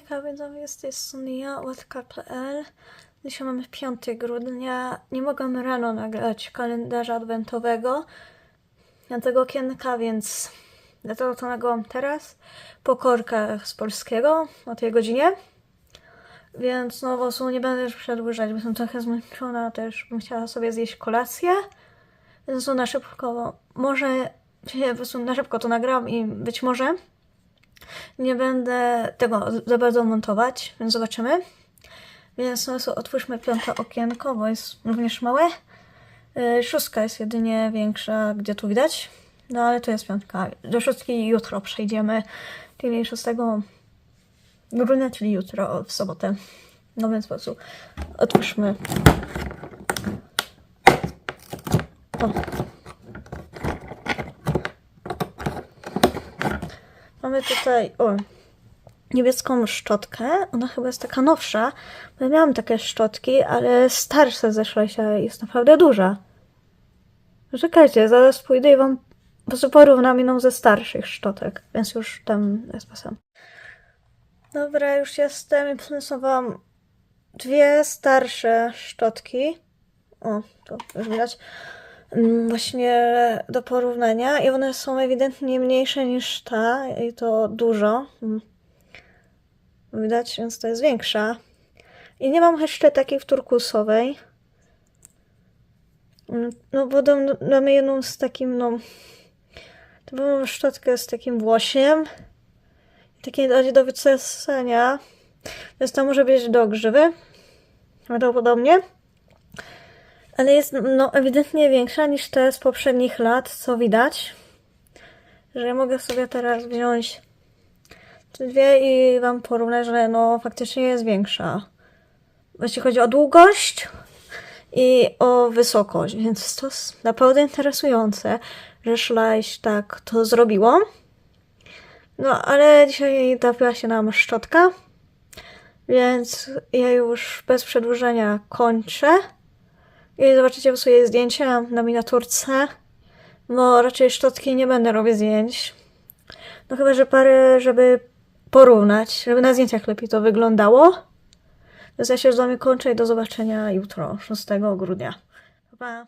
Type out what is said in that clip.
widzowie, z tej strony łatka.pl. Dzisiaj mamy 5 grudnia. Nie mogłam rano nagrać kalendarza adwentowego na tego okienka, więc dlatego to nagrałam teraz po korkach z polskiego o tej godzinie. Więc no po nie będę już przedłużać, bo jestem trochę zmęczona, też bym chciała sobie zjeść kolację. Więc no na szybko, może po prostu na szybko to nagram i być może nie będę tego za bardzo montować, więc zobaczymy. Więc no, so, otwórzmy piąte okienko, bo jest również małe. Yy, Szóstka jest jedynie większa, gdzie tu widać. No ale tu jest piątka. Do szóstki jutro przejdziemy, czyli 6 grudnia, czyli jutro w sobotę. No więc po prostu otwórzmy. O. Mamy tutaj o, niebieską szczotkę. Ona chyba jest taka nowsza. Ja miałam takie szczotki, ale starsza zeszła się jest naprawdę duża. Czekajcie, zaraz pójdę i wam po prostu porównam jedną ze starszych szczotek, więc już tam jest pasem. Dobra, już jestem i przyniosłam dwie starsze szczotki. O, to już widać. Mm, Właśnie do porównania i one są ewidentnie mniejsze niż ta i to dużo. Mm. Widać, więc to jest większa. I nie mam jeszcze takiej w turkusowej. Mm, No bo dam, damy jedną z takim, no... To mam szczotkę z takim włosiem. Takie bardziej do wyczesania. Więc to może być do grzywy. Prawdopodobnie. Ale jest no, ewidentnie większa niż te z poprzednich lat, co widać. Że ja mogę sobie teraz wziąć te dwie i wam porównać, że no faktycznie jest większa. Jeśli chodzi o długość i o wysokość, więc to jest naprawdę interesujące, że Szlajś tak to zrobiło. No, ale dzisiaj trafiła się nam szczotka, więc ja już bez przedłużenia kończę. I zobaczycie swoje zdjęcia na miniaturce. No, raczej szczotki nie będę robić zdjęć. No chyba, że parę, żeby porównać, żeby na zdjęciach lepiej to wyglądało. Więc ja się z wami kończę i do zobaczenia jutro, 6 grudnia. Pa.